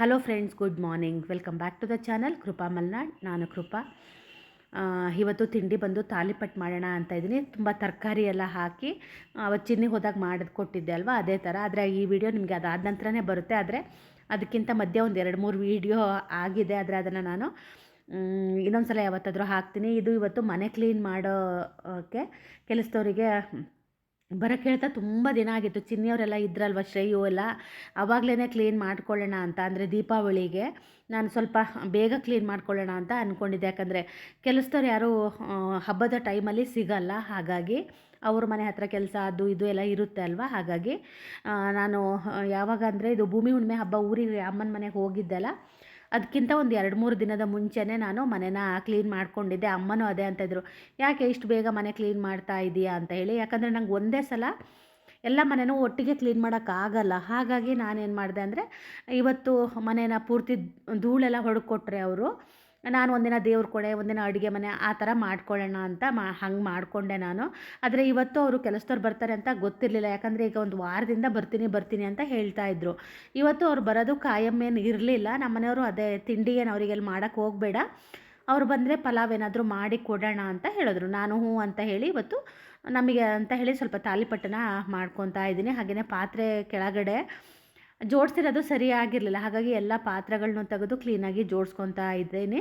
Hello friends good morning welcome back to the channel Krupa Malnad ನಾನು ಕೃಪಾ ಇವತ್ತು ತಿಂಡಿ ಬಂದು ತಾಲಿಪಟ್ಟು ಮಾಡೋಣ ಅಂತ ಇದ್ದೀನಿ. ತುಂಬ ತರಕಾರಿ ಎಲ್ಲ ಹಾಕಿ, ಅವತ್ತು ಚಿನ್ನಿ ಹೋದಾಗ ಮಾಡೋದು ಕೊಟ್ಟಿದ್ದೆ ಅಲ್ವಾ, ಅದೇ ಥರ. ಆದರೆ ಈ ವಿಡಿಯೋ ನಿಮಗೆ ಅದಾದ ನಂತರನೇ ಬರುತ್ತೆ. ಆದರೆ ಅದಕ್ಕಿಂತ ಮಧ್ಯೆ ಒಂದು ಎರಡು ಮೂರು ವೀಡಿಯೋ ಆಗಿದೆ. ಆದರೆ ಅದನ್ನು ನಾನು ಇನ್ನೊಂದು ಸಲ ಯಾವತ್ತಾದರೂ ಹಾಕ್ತೀನಿ. ಇದು ಇವತ್ತು ಮನೆ ಕ್ಲೀನ್ ಮಾಡೋಕ್ಕೆ ಕೆಲಸದವರಿಗೆ ಬರೋಕ್ಕೆ ಹೇಳ್ತಾ ತುಂಬ ದಿನ ಆಗಿತ್ತು. ಚಿನ್ನಿಯವರೆಲ್ಲ ಇದ್ರಲ್ವ ಶ್ರೇಯು ಎಲ್ಲ? ಆವಾಗಲೇ ಕ್ಲೀನ್ ಮಾಡ್ಕೊಳ್ಳೋಣ ಅಂತ, ಅಂದರೆ ದೀಪಾವಳಿಗೆ ನಾನು ಸ್ವಲ್ಪ ಬೇಗ ಕ್ಲೀನ್ ಮಾಡ್ಕೊಳ್ಳೋಣ ಅಂತ ಅಂದ್ಕೊಂಡಿದ್ದೆ ಯಾಕಂದರೆ ಕೆಲಸದವ್ರು ಯಾರೂ ಹಬ್ಬದ ಟೈಮಲ್ಲಿ ಸಿಗಲ್ಲ. ಹಾಗಾಗಿ ಅವ್ರ ಮನೆ ಹತ್ರ ಕೆಲಸ, ಅದು ಇದು ಎಲ್ಲ ಇರುತ್ತೆ ಅಲ್ವಾ? ಹಾಗಾಗಿ ನಾನು ಯಾವಾಗ ಅಂದರೆ ಇದು ಭೂಮಿ ಹುಣ್ಣಿಮೆ ಹಬ್ಬ, ಊರಿಗೆ ಅಮ್ಮನ ಮನೆಗೆ ಹೋಗಿದ್ದೆಲ್ಲ. ಅದಕ್ಕಿಂತ ಒಂದು ಎರಡು ಮೂರು ದಿನದ ಮುಂಚೆನೇ ನಾನು ಮನೆನ ಕ್ಲೀನ್ ಮಾಡ್ಕೊಂಡಿದ್ದೆ. ಅಮ್ಮನೂ ಅದೇ ಅಂತ ಇದ್ರು. ಯಾಕೆ ಇಷ್ಟು ಬೇಗ ಮನೆ ಕ್ಲೀನ್ ಮಾಡ್ತಾ ಇದೀಯಾ? ಅಂತ ಹೇಳಿ. ಯಾಕಂದರೆ ನಂಗೆ ಒಂದೇ ಸಲ ಎಲ್ಲ ಮನೆನೂ ಒಟ್ಟಿಗೆ ಕ್ಲೀನ್ ಮಾಡೋಕ್ಕಾಗಲ್ಲ ಹಾಗಾಗಿ ನಾನೇನು ಮಾಡಿದೆ ಅಂದರೆ ಇವತ್ತು ಮನೇನ ಪೂರ್ತಿ ಧೂಳೆಲ್ಲ ಹೊಡ್ಕೊಟ್ರೆ ಅವರು. ನಾನು ಒಂದಿನ ದೇವ್ರ ಕೊಡೆ ಒಂದಿನ ಅಡುಗೆ ಮನೆ ಆ ಥರ ಮಾಡ್ಕೊಳ್ಳೋಣ ಅಂತ ಮಾ, ಹಂಗೆ ಮಾಡಿಕೊಂಡೆ ನಾನು. ಆದರೆ ಇವತ್ತು ಅವರು ಕೆಲಸದವ್ರು ಬರ್ತಾರೆ ಅಂತ ಗೊತ್ತಿರಲಿಲ್ಲ. ಯಾಕಂದರೆ ಈಗ ಒಂದು ವಾರದಿಂದ ಬರ್ತೀನಿ ಬರ್ತೀನಿ ಅಂತ ಹೇಳ್ತಾ ಇದ್ರು. ಇವತ್ತು ಅವ್ರು ಬರೋದು ಕಾಯಮ್ಮೇನು ಇರಲಿಲ್ಲ. ನಮ್ಮ ಮನೆಯವರು ಅದೇ ತಿಂಡಿ ಏನು ಅವರಿಗೆಲ್ಲಿ ಮಾಡೋಕ್ಕೆ ಹೋಗಬೇಡ. ಅವ್ರು ಬಂದರೆ ಪಲಾವ್ ಏನಾದರೂ ಮಾಡಿ ಕೊಡೋಣ ಅಂತ ಹೇಳಿದ್ರು. ನಾನು ಹ್ಞೂ ಅಂತ ಹೇಳಿ ಇವತ್ತು ನಮಗೆ ಅಂತ ಹೇಳಿ ಸ್ವಲ್ಪ ತಾಲಿಪಟ್ಟನ ಮಾಡ್ಕೊತಾ ಇದ್ದೀನಿ. ಹಾಗೆಯೇ ಪಾತ್ರೆ ಕೆಳಗಡೆ ಜೋಡಿಸಿರೋದು ಸರಿಯಾಗಿರಲಿಲ್ಲ. ಹಾಗಾಗಿ ಎಲ್ಲ ಪಾತ್ರೆಗಳನ್ನೂ ತೆಗೆದು ಕ್ಲೀನಾಗಿ ಜೋಡಿಸ್ಕೊತಾ ಇದ್ದೇನೆ.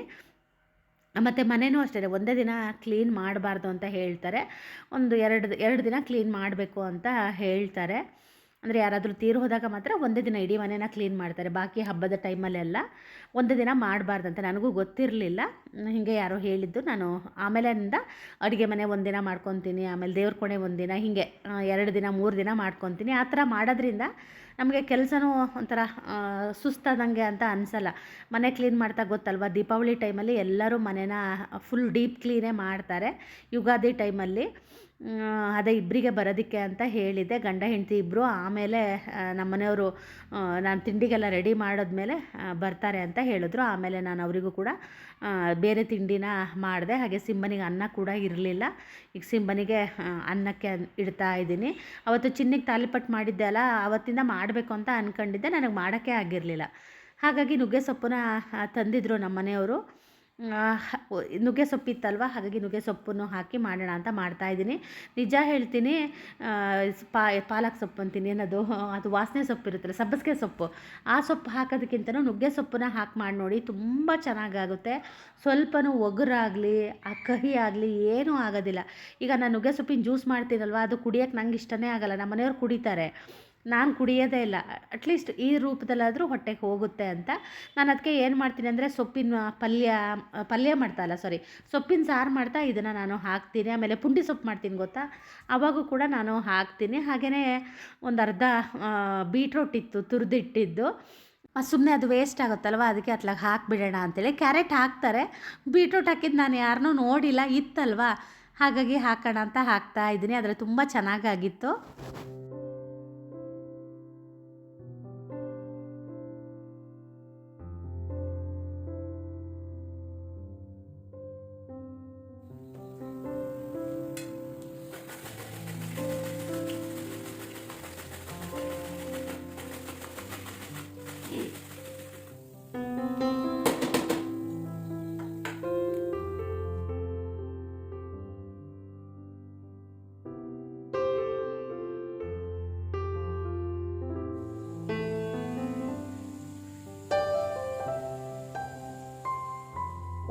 ಮತ್ತು ಮನೆಯೂ ಅಷ್ಟೇ, ಒಂದೇ ದಿನ ಕ್ಲೀನ್ ಮಾಡಬಾರ್ದು ಅಂತ ಹೇಳ್ತಾರೆ. ಒಂದು ಎರಡು ಎರಡು ದಿನ ಕ್ಲೀನ್ ಮಾಡಬೇಕು ಅಂತ ಹೇಳ್ತಾರೆ. ಅಂದರೆ ಯಾರಾದರೂ ತೀರು ಹೋದಾಗ ಮಾತ್ರ ಒಂದೇ ದಿನ ಇಡೀ ಮನೇನ ಕ್ಲೀನ್ ಮಾಡ್ತಾರೆ. ಬಾಕಿ ಹಬ್ಬದ ಟೈಮಲ್ಲೆಲ್ಲ ಒಂದೇ ದಿನ ಮಾಡಬಾರ್ದಂತ ನನಗೂ ಗೊತ್ತಿರಲಿಲ್ಲ. ಹೀಗೆ ಯಾರೋ ಹೇಳಿದ್ದು. ನಾನು ಆಮೇಲಿಂದ ಅಡುಗೆ ಮನೆ ಒಂದಿನ ಮಾಡ್ಕೊತೀನಿ, ಆಮೇಲೆ ದೇವ್ರ ಕೊಣೆ ಒಂದಿನ ಹೀಗೆ ಎರಡು ದಿನ, ಮೂರು ದಿನ ಮಾಡ್ಕೊತೀನಿ. ಆ ಥರ ಮಾಡೋದ್ರಿಂದ ನಮಗೆ ಕೆಲಸನೂ ಒಂಥರ ಸುಸ್ತಾದಂಗೆ ಅಂತ ಅನಿಸಲ್ಲ. ಮನೆ ಕ್ಲೀನ್ ಮಾಡ್ತಾ ಗೊತ್ತಲ್ವ? ದೀಪಾವಳಿ ಟೈಮಲ್ಲಿ ಎಲ್ಲರೂ ಮನೆನ ಫುಲ್ ಡೀಪ್ ಕ್ಲೀನೇ ಮಾಡ್ತಾರೆ. ಯುಗಾದಿ ಟೈಮಲ್ಲಿ ಅದೇ ಇಬ್ಬರಿಗೆ ಬರೋದಕ್ಕೆ ಅಂತ ಹೇಳಿದ್ದೆ. ಗಂಡ, ಹೆಂಡತಿ ಇಬ್ಬರು ಆಮೇಲೆ ನಮ್ಮನೆಯವರು ನಮ್ಮ ಮನೆಯವರು ನಾನು ತಿಂಡಿಗೆಲ್ಲ ರೆಡಿ ಮಾಡಿದ್ಮೇಲೆ ಬರ್ತಾರೆ ಅಂತ ಹೇಳಿದ್ರು. ಆಮೇಲೆ ನಾನು ಅವರಿಗೂ ಕೂಡ ಬೇರೆ ತಿಂಡಿನ ಮಾಡಿದೆ. ಹಾಗೆ ಸಿಂಬನಿಗೆ ಅನ್ನ ಕೂಡ ಇರಲಿಲ್ಲ. ಈಗ ಸಿಂಬನಿಗೆ ಅನ್ನಕ್ಕೆ ಇಡ್ತಾ ಇದ್ದೀನಿ. ಅವತ್ತು ಚಿನ್ನಿಗೆ ತಾಲಿಪಟ್ಟು ಮಾಡಿದ್ದೆ ಅಲ್ಲ ಆವತ್ತಿಂದ ಮಾಡಬೇಕು ಅಂತ ಅಂದ್ಕೊಂಡಿದ್ದೆ ನನಗೆ ಮಾಡೋಕ್ಕೆ ಆಗಿರಲಿಲ್ಲ. ಹಾಗಾಗಿ ನುಗ್ಗೆ ಸೊಪ್ಪನ್ನ ತಂದಿದ್ದರು ನಮ್ಮ ಮನೆಯವರು. ನುಗ್ಗೆ ಸೊಪ್ಪಿತ್ತಲ್ವ? ಹಾಗಾಗಿ ನುಗ್ಗೆ ಸೊಪ್ಪನ್ನು ಹಾಕಿ ಮಾಡೋಣ ಅಂತ ಮಾಡ್ತಾಯಿದ್ದೀನಿ ನಿಜ ಹೇಳ್ತೀನಿ ಪಾ, ಪಾಲಕ್ ಸೊಪ್ಪು ಅಂತೀನಿ ಏನದು ಅದು ವಾಸನೆ ಸೊಪ್ಪು ಇರುತ್ತಲ್ಲ, ಸಬ್ಬಸಿಗೆ ಸೊಪ್ಪು. ಆ ಸೊಪ್ಪು ಹಾಕೋದಕ್ಕಿಂತ ನುಗ್ಗೆ ಸೊಪ್ಪನ್ನ ಹಾಕಿ ಮಾಡಿ ನೋಡಿ ತುಂಬ ಚೆನ್ನಾಗಾಗುತ್ತೆ. ಸ್ವಲ್ಪನೂ ಒಗರಾಗಲಿ, ಆ ಕಹಿ ಆಗಲಿ ಏನೂ ಆಗೋದಿಲ್ಲ. ಈಗ ನಾನು ನುಗ್ಗೆ ಸೊಪ್ಪಿನ ಜ್ಯೂಸ್ ಮಾಡ್ತೀನಲ್ವ? ಅದು ಕುಡಿಯೋಕ್ಕೆ ನಂಗೆ ಇಷ್ಟನೇ ಆಗಲ್ಲ. ನಮ್ಮ ಮನೆಯವ್ರು ಕುಡಿತಾರೆ. ನಾನು ಕುಡಿಯೋದೇ ಇಲ್ಲ. ಅಟ್ಲೀಸ್ಟ್ ಈ ರೂಪದಲ್ಲಾದರೂ ಹೊಟ್ಟೆಗೆ ಹೋಗುತ್ತೆ ಅಂತ. ನಾನು ಅದಕ್ಕೆ ಏನು ಮಾಡ್ತೀನಿ ಅಂದರೆ ಸೊಪ್ಪಿನ ಪಲ್ಯ ಪಲ್ಯ ಮಾಡ್ತಾ ಅಲ್ಲ ಸಾರಿ ಸೊಪ್ಪಿನ ಸಾರು ಮಾಡ್ತಾ ಇದನ್ನು ನಾನು ಹಾಕ್ತೀನಿ. ಆಮೇಲೆ ಪುಂಡಿ ಸೊಪ್ಪು ಮಾಡ್ತೀನಿ ಗೊತ್ತಾ? ಅವಾಗೂ ಕೂಡ ನಾನು ಹಾಕ್ತೀನಿ. ಹಾಗೆಯೇ ಒಂದು ಅರ್ಧ ಬೀಟ್ರೋಟ್ ಇತ್ತು, ತುರಿದಿಟ್ಟಿದ್ದು. ಸುಮ್ಮನೆ ಅದು ವೇಸ್ಟ್ ಆಗುತ್ತಲ್ವ? ಅದಕ್ಕೆ ಅತ್ಲಾಗ ಹಾಕಿಬಿಡೋಣ ಅಂತೇಳಿ. ಕ್ಯಾರೆಟ್ ಹಾಕ್ತಾರೆ. ಬೀಟ್ರೂಟ್ ಹಾಕಿದ್ದು ನಾನು ಯಾರನ್ನೂ ನೋಡಿಲ್ಲ, ಇತ್ತಲ್ವ? ಹಾಗಾಗಿ ಹಾಕೋಣ ಅಂತ ಹಾಕ್ತಾ ಇದ್ದೀನಿ ಆದರೆ ತುಂಬ ಚೆನ್ನಾಗಾಗಿತ್ತು.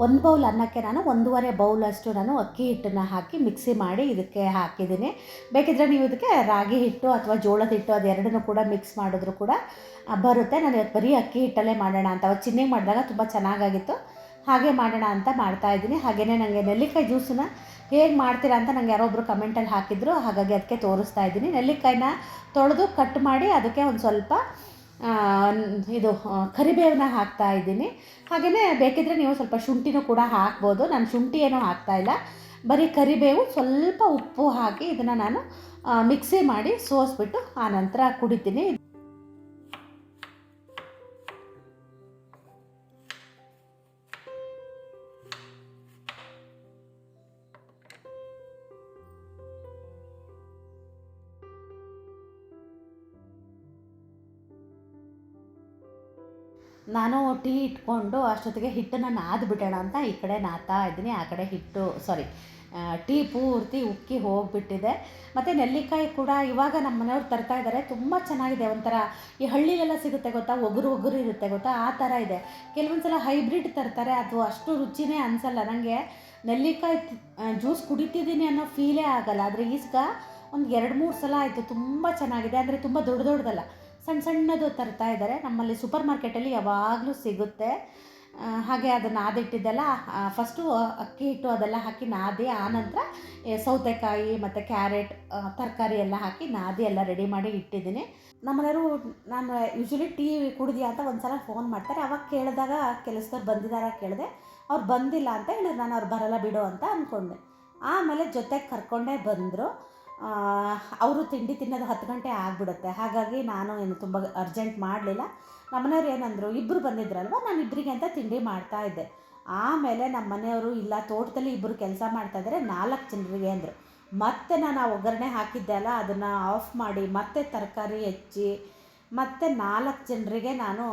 ಒಂದು ಬೌಲ್ ಅನ್ನಕ್ಕೆ ನಾನು ಒಂದೂವರೆ ಅಷ್ಟು ನಾನು ಅಕ್ಕಿ ಹಿಟ್ಟನ್ನು ಹಾಕಿ ಮಿಕ್ಸಿ ಮಾಡಿ ಇದಕ್ಕೆ ಹಾಕಿದ್ದೀನಿ. ಬೇಕಿದ್ರೆ ನೀವು ಇದಕ್ಕೆ ರಾಗಿ ಹಿಟ್ಟು ಅಥವಾ ಜೋಳದ ಹಿಟ್ಟು ಅದೆರಡನ್ನೂ ಕೂಡ ಮಿಕ್ಸ್ ಮಾಡಿದ್ರು ಕೂಡ ಬರುತ್ತೆ. ನಾನು ಇವತ್ತು ಬರೀ ಅಕ್ಕಿ ಹಿಟ್ಟಲ್ಲೇ ಮಾಡೋಣ ಅಂತ. ಅವತ್ತು ಚಿನ್ನಿಗೆ ಮಾಡಿದಾಗ ತುಂಬ ಚೆನ್ನಾಗಾಗಿತ್ತು. ಹಾಗೆ ಮಾಡೋಣ ಅಂತ ಮಾಡ್ತಾ ಇದ್ದೀನಿ. ಹಾಗೆಯೇ ನನಗೆ ನೆಲ್ಲಿಕಾಯಿ ಜ್ಯೂಸನ್ನ ಹೇಗೆ ಮಾಡ್ತೀರಾ ಅಂತ ನನಗೆ ಯಾರೊಬ್ಬರು ಕಮೆಂಟಲ್ಲಿ ಹಾಕಿದ್ರು. ಹಾಗಾಗಿ ಅದಕ್ಕೆ ತೋರಿಸ್ತಾ ಇದ್ದೀನಿ. ನೆಲ್ಲಿಕಾಯಿನ ತೊಳೆದು ಕಟ್ ಮಾಡಿ ಅದಕ್ಕೆ ಒಂದು ಸ್ವಲ್ಪ ಇದು ಕರಿಬೇವನ್ನ ಹಾಕ್ತಾ ಇದ್ದೀನಿ. ಹಾಗೆಯೇ ಬೇಕಿದ್ರೆ ನೀವು ಸ್ವಲ್ಪ ಶುಂಠಿನೂ ಕೂಡ ಹಾಕ್ಬೋದು. ನಾನು ಶುಂಠಿ ಏನೂ ಹಾಕ್ತಾ ಇಲ್ಲ. ಬರೀ ಕರಿಬೇವು, ಸ್ವಲ್ಪ ಉಪ್ಪು ಹಾಕಿ ಇದನ್ನು ನಾನು ಮಿಕ್ಸಿ ಮಾಡಿ ಸೋಸ್ಬಿಟ್ಟು ಆ ನಂತರ ಕುಡಿತೀನಿ. ನಾನು ಟೀ ಇಟ್ಕೊಂಡು ಅಷ್ಟೊತ್ತಿಗೆ ಹಿಟ್ಟನ್ನು ನಾದ್ಬಿಡೋಣ ಅಂತ ಈ ಕಡೆ ನಾತಾ ಇದ್ದೀನಿ, ಆ ಕಡೆ ಹಿಟ್ಟು ಸಾರಿ ಟೀ ಪೂರ್ತಿ ಉಕ್ಕಿ ಹೋಗಿಬಿಟ್ಟಿದೆ. ಮತ್ತು ನೆಲ್ಲಿಕಾಯಿ ಕೂಡ ಇವಾಗ ನಮ್ಮ ಮನೆಯವ್ರು ತರ್ತಾ ಇದ್ದಾರೆ, ತುಂಬ ಚೆನ್ನಾಗಿದೆ, ಒಂಥರ ಈ ಹಳ್ಳಿಲೆಲ್ಲ ಸಿಗುತ್ತೆ ಗೊತ್ತಾ, ಒಗರು ಒಗರು ಇರುತ್ತೆ ಗೊತ್ತಾ, ಆ ಥರ ಇದೆ. ಕೆಲವೊಂದು ಸಲ ಹೈಬ್ರಿಡ್ ತರ್ತಾರೆ, ಅದು ಅಷ್ಟು ರುಚಿನೇ ಅನಿಸಲ್ಲ. ನನಗೆ ನೆಲ್ಲಿಕಾಯಿ ಜ್ಯೂಸ್ ಕುಡಿತಿದ್ದೀನಿ ಅನ್ನೋ ಫೀಲೇ ಆಗಲ್ಲ. ಆದರೆ ಈಸ್ಗ ಒಂದು ಎರಡು ಮೂರು ಸಲ ಆಯಿತು, ತುಂಬ ಚೆನ್ನಾಗಿದೆ. ಅಂದರೆ ತುಂಬ ದೊಡ್ಡ ದೊಡ್ಡದಲ್ಲ ಸಣ್ಣ ಸಣ್ಣದು ತರ್ತಾ ಇದ್ದಾರೆ. ನಮ್ಮಲ್ಲಿ ಸೂಪರ್ ಮಾರ್ಕೆಟಲ್ಲಿ ಯಾವಾಗಲೂ ಸಿಗುತ್ತೆ. ಹಾಗೆ ಅದನ್ನು ನಾದಿಟ್ಟಿದ್ದೆಲ್ಲ ಫಸ್ಟು ಅಕ್ಕಿ ಹಿಟ್ಟು ಅದೆಲ್ಲ ಹಾಕಿ ನಾದಿ ಆನಂತರ ಸೌತೆಕಾಯಿ ಮತ್ತು ಕ್ಯಾರೆಟ್ ತರಕಾರಿ ಎಲ್ಲ ಹಾಕಿ ನಾದಿ ಎಲ್ಲ ರೆಡಿ ಮಾಡಿ ಇಟ್ಟಿದ್ದೀನಿ. ನಮ್ಮನೆಯವರು ನಾನು ಯೂಶ್ವಲಿ ಟೀ ಕುಡಿದ್ಯಾ ಅಂತ ಒಂದು ಸಲ ಫೋನ್ ಮಾಡ್ತಾರೆ. ಅವಾಗ ಕೇಳಿದಾಗ ಕೆಲಸದವ್ರು ಬಂದಿದ್ದಾರಾ ಕೇಳಿದೆ. ಅವ್ರು ಬಂದಿಲ್ಲ ಅಂತ ಹೇಳಿದ್ರು. ನಾನು ಅವ್ರು ಬರಲ್ಲ ಬಿಡು ಅಂತ ಅಂದ್ಕೊಂಡೆ. ಆಮೇಲೆ ಜೊತೆಗೆ ಕರ್ಕೊಂಡೇ ಬಂದರು. ಅವರು ತಿಂಡಿ ತಿನ್ನೋದು ಹತ್ತು ಗಂಟೆ ಆಗಿಬಿಡುತ್ತೆ. ಹಾಗಾಗಿ ನಾನು ಏನು ತುಂಬ ಅರ್ಜೆಂಟ್ ಮಾಡಲಿಲ್ಲ. ನಮ್ಮನೆಯವ್ರು ಏನಂದರು ಇಬ್ಬರು ಬಂದಿದ್ರಲ್ವ? ನಾನು ಇಬ್ಬರಿಗೆ ಅಂತ ತಿಂಡಿ ಮಾಡ್ತಾ ಇದ್ದೆ. ಆಮೇಲೆ ನಮ್ಮ ಮನೆಯವರು, ಇಲ್ಲ, ತೋಟದಲ್ಲಿ ಇಬ್ಬರು ಕೆಲಸ ಮಾಡ್ತಾ ಇದ್ದಾರೆ ನಾಲ್ಕು ಜನರಿಗೆ ಅಂದರು. ಮತ್ತೆ ನಾನು ಆ ಒಗ್ಗರಣೆ ಹಾಕಿದ್ದೆ ಅಲ್ಲ, ಅದನ್ನು ಆಫ್ ಮಾಡಿ, ಮತ್ತೆ ತರಕಾರಿ ಹೆಚ್ಚಿ, ಮತ್ತೆ ನಾಲ್ಕು ಜನರಿಗೆ ನಾನು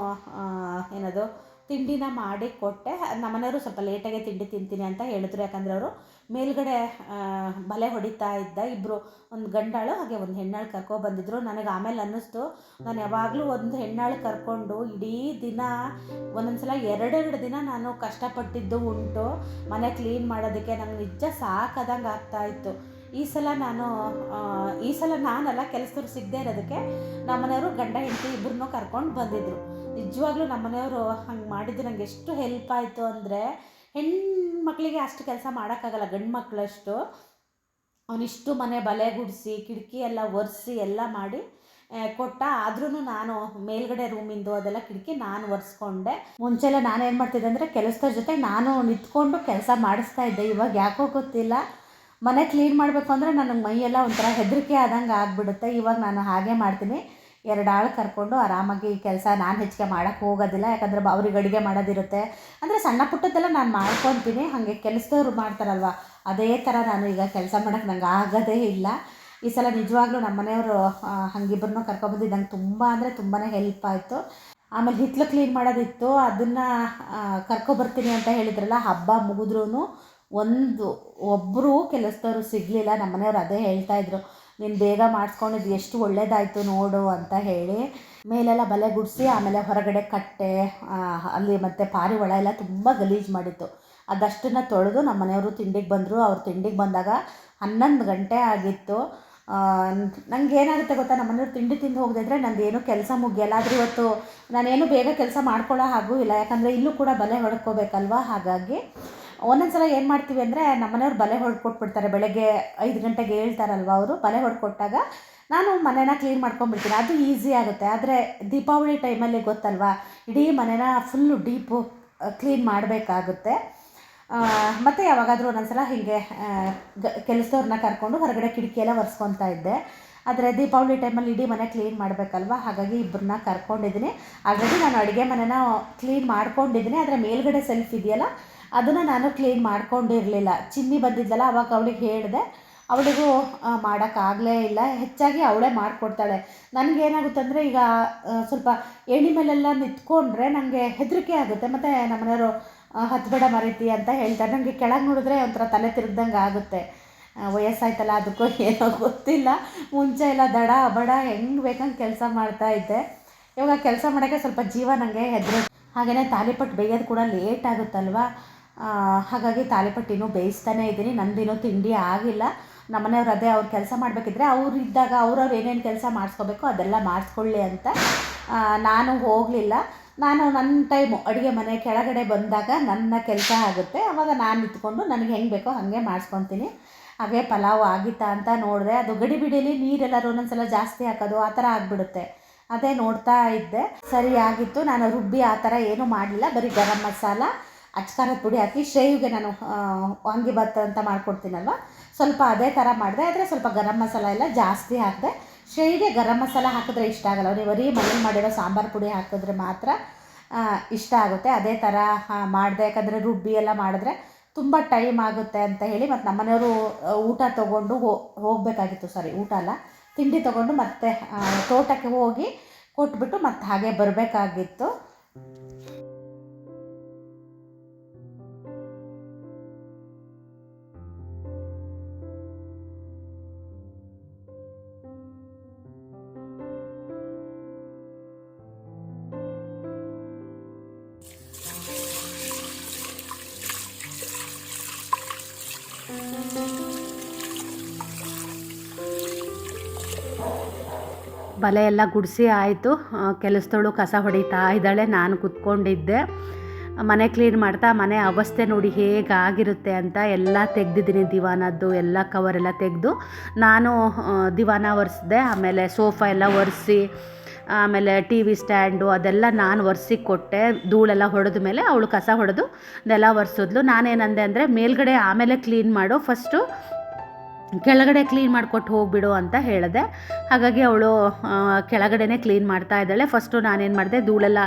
ಏನದು ತಿಂಡಿನ ಮಾಡಿ ಕೊಟ್ಟೆ. ನಮ್ಮನೆಯವರು ಸ್ವಲ್ಪ ಲೇಟಾಗೆ ತಿಂಡಿ ತಿಂತೀನಿ ಅಂತ ಹೇಳಿದ್ರು. ಯಾಕಂದರೆ ಅವರು ಮೇಲ್ಗಡೆ ಬಲೆ ಹೊಡಿತಾ ಇದ್ದ ಇಬ್ಬರು ಒಂದು ಗಂಡಾಳು, ಹಾಗೆ ಒಂದು ಹೆಣ್ಣಾಳು ಕರ್ಕೊ ಬಂದಿದ್ರು. ನನಗೆ ಆಮೇಲೆ ಅನ್ನಿಸ್ತು, ನಾನು ಯಾವಾಗಲೂ ಒಂದು ಹೆಣ್ಣಾಳು ಕರ್ಕೊಂಡು ಇಡೀ ದಿನ ಒಂದೊಂದು ಸಲ ಎರಡೆರಡು ದಿನ ನಾನು ಕಷ್ಟಪಟ್ಟಿದ್ದು ಉಂಟು. ಮನೆ ಕ್ಲೀನ್ ಮಾಡೋದಕ್ಕೆ ನಂಗೆ ನಿಜ ಸಾಕಾದಂಗೆ ಆಗ್ತಾ ಇತ್ತು. ಈ ಸಲ ನಾನು ಈ ಸಲ ನಾನಲ್ಲ, ಕೆಲಸದವ್ರು ಸಿಗದೆ ಇರೋದಕ್ಕೆ ನಮ್ಮನೆಯವರು ಗಂಡ, ಹೆಂಡತಿ ಇಬ್ಬರನ್ನೂ ಕರ್ಕೊಂಡು ಬಂದಿದ್ದರು ನಿಜವಾಗ್ಲೂ ನಮ್ಮನೆಯವರು ಹಂಗೆ ಮಾಡಿದ್ದು ನಂಗೆ ಎಷ್ಟು ಹೆಲ್ಪ್ ಆಯಿತು ಅಂದರೆ ಮಕ್ಕಳಿಗೆ ಅಷ್ಟು ಕೆಲಸ ಮಾಡೋಕ್ಕಾಗಲ್ಲ, ಗಂಡು ಮಕ್ಕಳಷ್ಟು ಅವನಿಷ್ಟು ಮನೆ ಬಲೆ ಗುಡಿಸಿ, ಕಿಟಕಿ ಎಲ್ಲ ಒರೆಸಿ ಎಲ್ಲ ಮಾಡಿ ಕೊಟ್ಟ. ಆದ್ರೂ ನಾನು ಮೇಲ್ಗಡೆ ರೂಮಿಂದು ಅದೆಲ್ಲ ಕಿಟಕಿ ನಾನು ಒರೆಸ್ಕೊಂಡೆ. ಮುಂಚೆಲ್ಲ ನಾನು ಏನು ಮಾಡ್ತಿದ್ದೆ ಅಂದರೆ ಕೆಲಸದ ಜೊತೆ ನಾನು ನಿಂತ್ಕೊಂಡು ಕೆಲಸ ಮಾಡಿಸ್ತಾ ಇದ್ದೆ. ಇವಾಗ ಯಾಕೋ ಗೊತ್ತಿಲ್ಲ. ಮನೆ ಕ್ಲೀನ್ ಮಾಡಬೇಕು ಅಂದರೆ ನನಗೆ ಮೈಯೆಲ್ಲ ಒಂಥರ ಹೆದರಿಕೆ ಆದಂಗೆ ಆಗಿಬಿಡುತ್ತೆ. ಇವಾಗ ನಾನು ಹಾಗೆ ಮಾಡ್ತೀನಿ. ಎರಡು ಆಳು ಕರ್ಕೊಂಡು ಆರಾಮಾಗಿ ಕೆಲಸ ನಾನು ಹೆಚ್ಚಿಗೆ ಮಾಡೋಕ್ಕೆ ಹೋಗೋದಿಲ್ಲ. ಯಾಕಂದರೆ ಅವ್ರಿಗೆ ಅಡುಗೆ ಮಾಡೋದಿರುತ್ತೆ. ಅಂದರೆ ಸಣ್ಣ ಪುಟ್ಟದ್ದೆಲ್ಲ ನಾನು ಮಾಡ್ಕೊತೀನಿ. ಹಾಗೆ ಕೆಲಸದವ್ರು ಮಾಡ್ತಾರಲ್ವ? ಅದೇ ಥರ ನಾನು ಈಗ ಕೆಲಸ ಮಾಡೋಕ್ಕೆ ನಂಗೆ ಆಗೋದೇ ಇಲ್ಲ. ಈ ಸಲ ನಿಜವಾಗ್ಲೂ ನಮ್ಮ ಮನೆಯವರು ಹಂಗಿಬ್ಬರನ್ನೂ ಕರ್ಕೊಬಂದು ನಂಗೆ ತುಂಬ ಅಂದರೆ ತುಂಬಾ ಹೆಲ್ಪ್ ಆಯಿತು. ಆಮೇಲೆ ಹಿತ್ತಲು ಕ್ಲೀನ್ ಮಾಡೋದಿತ್ತು. ಅದನ್ನು ಕರ್ಕೊಬರ್ತೀನಿ ಅಂತ ಹೇಳಿದ್ರಲ್ಲ, ಹಬ್ಬ ಮುಗಿದ್ರೂ ಒಂದು ಒಬ್ಬರು ಕೆಲಸದವರು ಸಿಗಲಿಲ್ಲ. ನಮ್ಮ ಮನೆಯವರು ಅದೇ ಹೇಳ್ತಾ ಇದ್ರು. ನೀನು ಬೇಗ ಮಾಡಿಸ್ಕೊಂಡಿದ್ದು ಎಷ್ಟು ಒಳ್ಳೇದಾಯಿತು ನೋಡು ಅಂತ ಹೇಳಿ ಮೇಲೆಲ್ಲ ಬಲೆ ಗುಡಿಸಿ, ಆಮೇಲೆ ಹೊರಗಡೆ ಕಟ್ಟೆ ಅಲ್ಲಿ ಮತ್ತು ಪಾರಿವಾಳ ಎಲ್ಲ ತುಂಬ ಗಲೀಜು ಮಾಡಿತ್ತು. ಅದಷ್ಟನ್ನು ತೊಳೆದು ನಮ್ಮ ಮನೆಯವರು ತಿಂಡಿಗೆ ಬಂದರು. ಅವ್ರು ತಿಂಡಿಗೆ ಬಂದಾಗ ಹನ್ನೊಂದು ಗಂಟೆ ಆಗಿತ್ತು. ನನಗೆ ಏನಾಗುತ್ತೆ ಗೊತ್ತಾ? ನಮ್ಮ ಮನೆಯವ್ರು ತಿಂಡಿ ತಿಂದು ಹೋಗದಿದ್ರೆ ನಂದು ಏನೂ ಕೆಲಸ ಮುಗಿಯಲ್ಲ. ಆದರೆ ಇವತ್ತು ನಾನೇನು ಬೇಗ ಕೆಲಸ ಮಾಡ್ಕೊಳ್ಳೋ ಹಾಗೂ ಇಲ್ಲ. ಯಾಕಂದರೆ ಇಲ್ಲೂ ಕೂಡ ಬಲೆ ಹೊಡ್ಕೋಬೇಕಲ್ವ? ಹಾಗಾಗಿ ಒಂದೊಂದು ಸಲ ಏನು ಮಾಡ್ತೀವಿ ಅಂದರೆ ನಮ್ಮನೆಯವ್ರು ಬಲೆ ಹೊಡ್ಕೊಟ್ಬಿಡ್ತಾರೆ. ಬೆಳಗ್ಗೆ ಐದು ಗಂಟೆಗೆ ಹೇಳ್ತಾರಲ್ವ ಅವರು? ಬಲೆ ಹೊಡ್ಕೊಟ್ಟಾಗ ನಾನು ಮನೆನ ಕ್ಲೀನ್ ಮಾಡ್ಕೊಂಡ್ಬಿಡ್ತೀನಿ. ಅದು ಈಸಿ ಆಗುತ್ತೆ. ಆದರೆ ದೀಪಾವಳಿ ಟೈಮಲ್ಲಿ ಗೊತ್ತಲ್ವಾ? ಇಡೀ ಮನೇನ ಫುಲ್ಲು ಡೀಪು ಕ್ಲೀನ್ ಮಾಡಬೇಕಾಗುತ್ತೆ. ಮತ್ತು ಯಾವಾಗಾದರೂ ಒಂದೊಂದ್ಸಲ ಹೀಗೆ ಕೆಲಸದವ್ರನ್ನ ಕರ್ಕೊಂಡು ಹೊರಗಡೆ ಕಿಟಕಿಯೆಲ್ಲ ಒರೆಸ್ಕೊತಾ ಇದ್ದೆ. ಆದರೆ ದೀಪಾವಳಿ ಟೈಮಲ್ಲಿ ಇಡೀ ಮನೆ ಕ್ಲೀನ್ ಮಾಡಬೇಕಲ್ವ? ಹಾಗಾಗಿ ಇಬ್ಬರನ್ನ ಕರ್ಕೊಂಡಿದ್ದೀನಿ. ಆಲ್ರೆಡಿ ನಾನು ಅಡುಗೆ ಮನೆನ ಕ್ಲೀನ್ ಮಾಡ್ಕೊಂಡಿದ್ದೀನಿ. ಆದರೆ ಮೇಲ್ಗಡೆ ಸೆಲ್ಫ್ ಇದೆಯಲ್ಲ? ಅದನ್ನು ನಾನು ಕ್ಲೀನ್ ಮಾಡ್ಕೊಂಡಿರಲಿಲ್ಲ ಚಿನ್ನಿ ಬಂದಿದ್ದಲ್ಲ, ಅವಾಗ ಅವಳಿಗೆ ಹೇಳಿದೆ, ಅವಳಿಗೂ ಮಾಡೋಕ್ಕಾಗಲೇ ಇಲ್ಲ. ಹೆಚ್ಚಾಗಿ ಅವಳೇ ಮಾಡಿಕೊಡ್ತಾಳೆ. ನನಗೇನಾಗುತ್ತೆ ಅಂದರೆ ಈಗ ಸ್ವಲ್ಪ ಎಣ್ಣೆ ಮೇಲೆಲ್ಲ ನಿಂತ್ಕೊಂಡ್ರೆ ನನಗೆ ಹೆದರಿಕೆ ಆಗುತ್ತೆ. ಮತ್ತು ನಮ್ಮನೆಯವರು ಹತ್ಬೇಡ ಮರೀತಿ ಅಂತ ಹೇಳ್ತಾರೆ. ನನಗೆ ಕೆಳಗೆ ನೋಡಿದ್ರೆ ಒಂಥರ ತಲೆ ತಿರುಗ್ದಂಗೆ ಆಗುತ್ತೆ. ವಯಸ್ಸಾಯ್ತಲ್ಲ, ಅದಕ್ಕೂ ಏನೋ ಗೊತ್ತಿಲ್ಲ. ಮುಂಚೆ ಎಲ್ಲ ದಡ ಬಡ ಹೆಂಗೆ ಬೇಕಂಗೆ ಕೆಲಸ ಮಾಡ್ತಾ ಇದ್ದೆ. ಇವಾಗ ಕೆಲಸ ಮಾಡೋಕ್ಕೆ ಸ್ವಲ್ಪ ಜೀವ ನನಗೆ ಹೆದರಿ ಹಾಗೆಯೇ ತಾಲಿಪಟ್ಟು ಬೇಯೋದು ಕೂಡ ಲೇಟ್ ಆಗುತ್ತಲ್ವ? ಹಾಗಾಗಿ ತಾಳಿಪಟ್ಟಿನೂ ಇನ್ನೂ ಬೇಯಿಸ್ತಾನೇ ಇದ್ದೀನಿ. ನಂದಿನೂ ತಿಂಡಿ ಆಗಿಲ್ಲ. ನಮ್ಮನೆಯವ್ರು ಅದೇ ಅವ್ರು ಕೆಲಸ ಮಾಡಬೇಕಿದ್ರೆ ಅವ್ರು ಇದ್ದಾಗ ಅವ್ರವ್ರು ಏನೇನು ಕೆಲಸ ಮಾಡಿಸ್ಕೋಬೇಕು ಅದೆಲ್ಲ ಮಾಡಿಸ್ಕೊಳ್ಳಿ ಅಂತ. ನಾನು ಹೋಗಲಿಲ್ಲ. ನಾನು ನನ್ನ ಟೈಮು ಅಡುಗೆ ಮನೆ ಕೆಳಗಡೆ ಬಂದಾಗ ನನ್ನ ಕೆಲಸ ಆಗುತ್ತೆ. ಆವಾಗ ನಾನು ನಿಂತ್ಕೊಂಡು ನನಗೆ ಹೆಂಗೆ ಬೇಕೋ ಹಾಗೆ ಮಾಡಿಸ್ಕೊತೀನಿ. ಹಾಗೆ ಪಲಾವ್ ಆಗಿತ್ತಾ ಅಂತ ನೋಡಿದೆ. ಅದು ಗಡಿಬಿಡಿಯಲ್ಲಿ ನೀರೆಲ್ಲರೂ ಒಂದೊಂದ್ಸಲ ಜಾಸ್ತಿ ಹಾಕೋದು ಆ ಥರ ಆಗಿಬಿಡುತ್ತೆ. ಅದೇ ನೋಡ್ತಾ ಇದ್ದೆ. ಸರಿ ಆಗಿತ್ತು. ನಾನು ರುಬ್ಬಿ ಆ ಥರ ಏನೂ ಮಾಡಲಿಲ್ಲ. ಬರೀ ಗರಂ ಮಸಾಲ ಅಚ್ಕಾರದ ಪುಡಿ ಹಾಕಿ ಶ್ರೇಯುಗೆ ನಾನು ವಾಂಗಿ ಭತ್ತ ಅಂತ ಮಾಡ್ಕೊಡ್ತೀನಲ್ವ? ಸ್ವಲ್ಪ ಅದೇ ಥರ ಮಾಡಿದೆ, ಆದರೆ ಸ್ವಲ್ಪ ಗರಂ ಮಸಾಲ ಎಲ್ಲ ಜಾಸ್ತಿ ಹಾಕಿದೆ. ಶ್ರೇಯಿಗೆ ಗರಂ ಮಸಾಲ ಹಾಕಿದ್ರೆ ಇಷ್ಟ ಆಗಲ್ಲ. ನೀವು ಬರೀ ಮನೇಲಿ ಮಾಡಿರೋ ಸಾಂಬಾರು ಪುಡಿ ಹಾಕಿದ್ರೆ ಮಾತ್ರ ಇಷ್ಟ ಆಗುತ್ತೆ. ಅದೇ ಥರ ಮಾಡಿದೆ. ಯಾಕಂದರೆ ರುಬ್ಬಿ ಎಲ್ಲ ಮಾಡಿದ್ರೆ ತುಂಬ ಟೈಮ್ ಆಗುತ್ತೆ ಅಂತ ಹೇಳಿ ಮತ್ತು ನಮ್ಮನೆಯವರು ಊಟ ತೊಗೊಂಡು ಹೋಗಬೇಕಾಗಿತ್ತು. ಸಾರಿ, ಊಟ ಅಲ್ಲ, ತಿಂಡಿ ತೊಗೊಂಡು ಮತ್ತೆ ತೋಟಕ್ಕೆ ಹೋಗಿ ಕೊಟ್ಬಿಟ್ಟು ಮತ್ತೆ ಹಾಗೆ ಬರಬೇಕಾಗಿತ್ತು. ಬಲೆ ಎಲ್ಲ ಗುಡಿಸಿ ಆಯಿತು. ಕೆಲಸದವಳು ಕಸ ಹೊಡಿತಾ ಇದ್ದಾಳೆ. ನಾನು ಕುತ್ಕೊಂಡಿದ್ದೆ. ಮನೆ ಕ್ಲೀನ್ ಮಾಡ್ತಾ ಮನೆ ಅವಸ್ಥೆ ನೋಡಿ ಹೇಗಾಗಿರುತ್ತೆ ಅಂತ ಎಲ್ಲ ತೆಗ್ದಿದ್ದೀನಿ. ದಿವಾನದ್ದು ಎಲ್ಲ ಕವರೆಲ್ಲ ತೆಗೆದು ನಾನು ದಿವಾನ ಒರೆಸ್ದೆ. ಆಮೇಲೆ ಸೋಫಾ ಎಲ್ಲ ಒರೆಸಿ, ಆಮೇಲೆ ಟಿ ವಿ ಸ್ಟ್ಯಾಂಡು ಅದೆಲ್ಲ ನಾನು ಒರೆಸಿ ಕೊಟ್ಟೆ. ಧೂಳೆಲ್ಲ ಹೊಡೆದ ಮೇಲೆ ಅವಳು ಕಸ ಹೊಡೆದು ನೆಲ ಒರೆಸಿದ್ಲು. ನಾನೇನಂದೆ ಅಂದರೆ ಮೇಲ್ಗಡೆ ಆಮೇಲೆ ಕ್ಲೀನ್ ಮಾಡು. ಫಸ್ಟು ಕೆಳಗಡೆ ಕ್ಲೀನ್ ಮಾಡಿಕೊಟ್ಟು ಹೋಗ್ಬಿಡು ಅಂತ ಹೇಳಿದೆ, ಹಾಗಾಗಿ ಅವಳು ಕೆಳಗಡೆನೇ ಕ್ಲೀನ್ ಮಾಡ್ತಾ ಇದ್ದಾಳೆ. ಫಸ್ಟು ನಾನೇನು ಮಾಡಿದೆ, ಧೂಳೆಲ್ಲ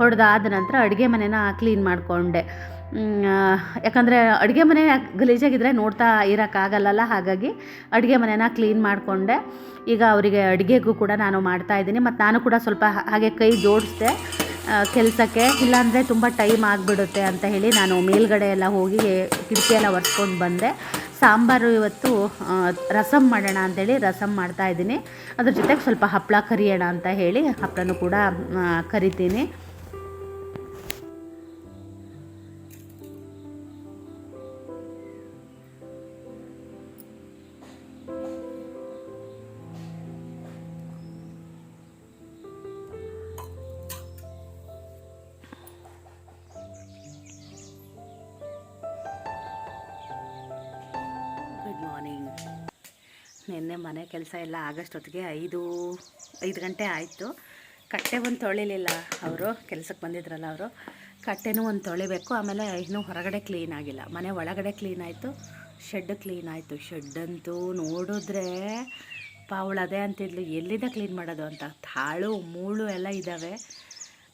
ಹೊಡೆದಾದ ನಂತರ ಅಡುಗೆ ಮನೆನ ಕ್ಲೀನ್ ಮಾಡಿಕೊಂಡೆ. ಯಾಕಂದರೆ ಅಡುಗೆ ಮನೆ ಗಲೀಜಾಗಿದ್ದರೆ ನೋಡ್ತಾ ಇರೋಕ್ಕಾಗಲ್ಲಲ್ಲ, ಹಾಗಾಗಿ ಅಡುಗೆ ಮನೆನ ಕ್ಲೀನ್ ಮಾಡಿಕೊಂಡೆ. ಈಗ ಅವರಿಗೆ ಅಡುಗೆಗೂ ಕೂಡ ನಾನು ಮಾಡ್ತಾ ಇದ್ದೀನಿ. ಮತ್ತು ನಾನು ಕೂಡ ಸ್ವಲ್ಪ ಹಾಗೆ ಕೈ ಜೋಡಿಸಿದೆ ಕೆಲಸಕ್ಕೆ. ಇಲ್ಲಾಂದರೆ ತುಂಬ ಟೈಮ್ ಆಗಿಬಿಡುತ್ತೆ ಅಂತ ಹೇಳಿ ನಾನು ಮೇಲ್ಗಡೆ ಎಲ್ಲ ಹೋಗಿ, ಕಿಟಕಿ ಎಲ್ಲ ಒರೆಸ್ಕೊಂಡು ಬಂದೆ. ಸಾಂಬಾರು ಇವತ್ತು ರಸಂ ಮಾಡೋಣ ಅಂತೇಳಿ ರಸಂ ಮಾಡ್ತಾ ಇದ್ದೀನಿ. ಅದ್ರ ಜೊತೆಗೆ ಸ್ವಲ್ಪ ಹಪ್ಪಳ ಕರಿಯೋಣ ಅಂತ ಹೇಳಿ ಹಪ್ಪಳನೂ ಕೂಡ ಕರಿತೀನಿ. ಕೆಲಸ ಎಲ್ಲ ಆಗಷ್ಟೊತ್ತಿಗೆ ಐದು ಐದು ಗಂಟೆ ಆಯಿತು. ಕಟ್ಟೆ ಒಂದು ತೊಳಿಲಿಲ್ಲ ಅವರು ಕೆಲಸಕ್ಕೆ ಬಂದಿದ್ರಲ್ಲ ಅವರು. ಕಟ್ಟೆನೂ ಒಂದು ತೊಳಿಬೇಕು, ಆಮೇಲೆ ಇನ್ನೂ ಹೊರಗಡೆ ಕ್ಲೀನ್ ಆಗಿಲ್ಲ. ಮನೆ ಒಳಗಡೆ ಕ್ಲೀನ್ ಆಯಿತು ಶೆಡ್ ಕ್ಲೀನ್ ಆಯಿತು. ಶೆಡ್ಡಂತೂ ನೋಡಿದ್ರೆ ಪಾವಳು ಅದೇ ಅಂತಿದ್ಲು. ಎಲ್ಲಿಂದ ಕ್ಲೀನ್ ಮಾಡೋದು ಅಂತ? ತಾಳು ಮೂಳು ಎಲ್ಲ ಇದ್ದಾವೆ